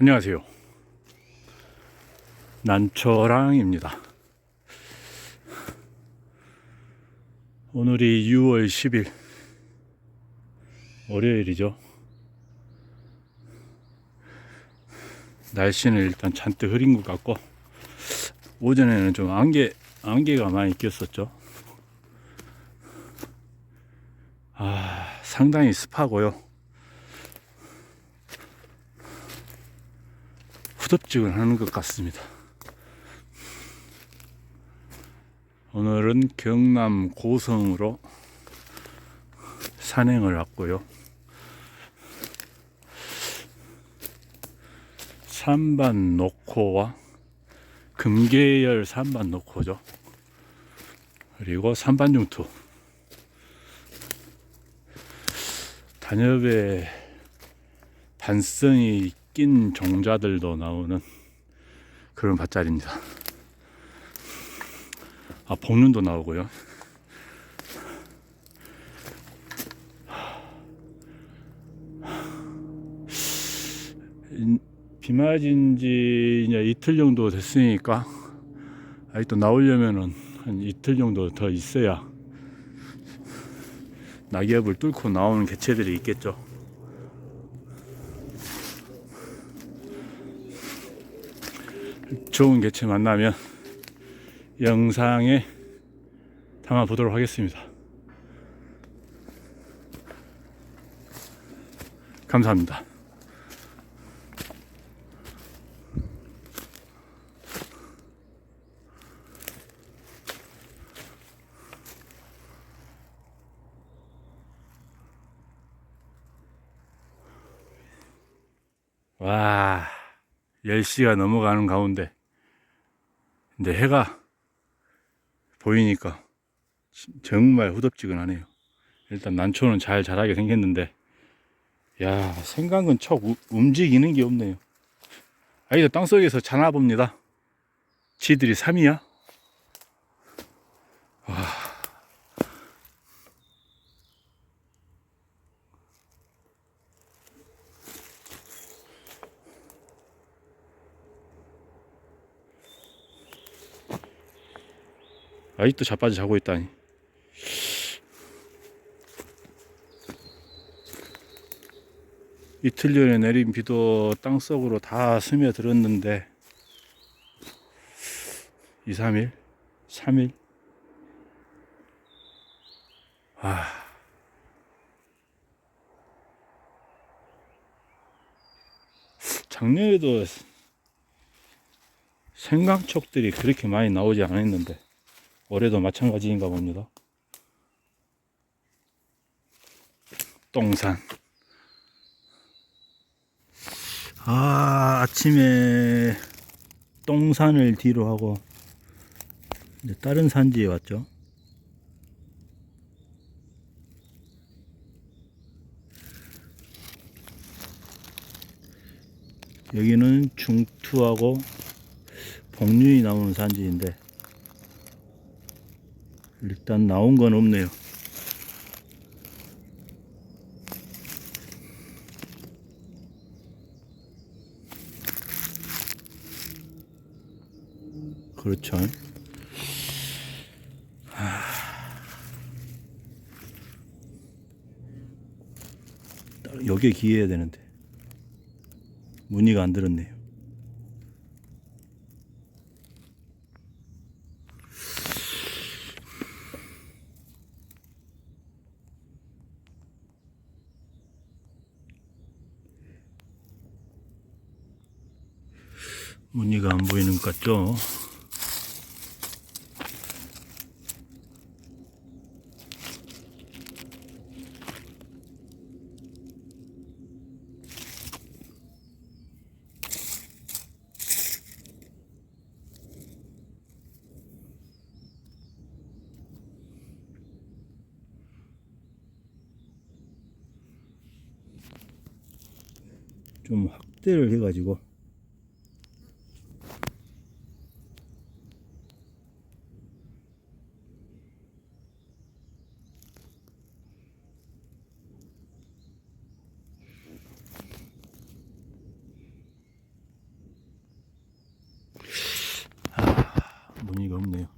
안녕하세요. 난초랑입니다. 오늘이 6월 10일 월요일이죠. 날씨는 일단 잔뜩 흐린 것 같고 오전에는 좀 안개 안개가 많이 꼈었죠. 아 상당히 습하고요. 후덥지근하는 것 같습니다. 오늘은 경남 고성으로 산행을 왔고요. 산반 녹호와 금계열 산반 녹호죠. 그리고 산반중투. 단엽에 단성이 낀 종자들도 나오는 그런 밭자리입니다. 아, 복륜도 나오고요. 인- 비 맞은 지 이제 이틀 정도 됐으니까 아직도 나오려면은 한 이틀 정도 더 있어야 낙엽을 뚫고 나오는 개체들이 있겠죠. 좋은 개체 만나면 영상에 담아 보도록 하겠습니다. 감사합니다. 와, 10시가 넘어가는 가운데 근데 해가 보이니까 정말 후덥지근하네요. 일단 난초는 잘 자라게 생겼는데, 야 생강은 척 우- 움직이는 게 없네요. 아이들 땅속에서 자나 봅니다. 지들이 3이야? 아직도 자빠져 자고 있다니. 이틀 전에 내린 비도 땅속으로 다 스며들었는데 2, 3일? 3일? 아. 작년에도 생강촉들이 그렇게 많이 나오지 않았는데 올해도 마찬가지인가 봅니다. 똥산. 아, 아침에 똥산을 뒤로 하고 이제 다른 산지에 왔죠. 여기는 중투하고 복륜이 나오는 산지인데 일단 나온 건 없네요. 그렇죠. 하... 딱 여기에 기해야 되는데 무늬가 안 들었네요. 무늬가 안 보이는 것 같죠? 좀 확대를 해가지고 무늬가 없네요.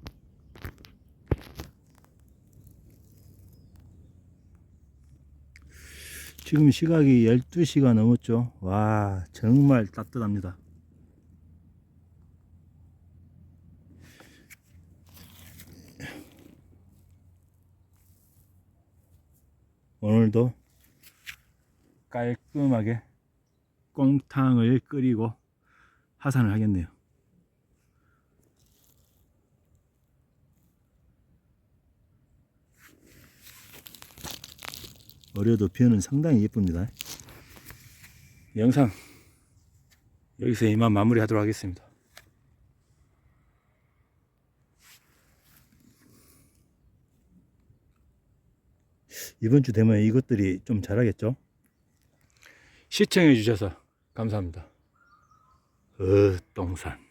지금 시각이 12시가 넘었죠. 와, 정말 따뜻합니다. 오늘도 깔끔하게 꽁탕을 끓이고 하산을 하겠네요. 어려도 뷰는 상당히 예쁩니다. 영상 여기서 이만 마무리하도록 하겠습니다. 이번 주 되면 이것들이 좀 자라겠죠? 시청해 주셔서 감사합니다. 어, 똥산.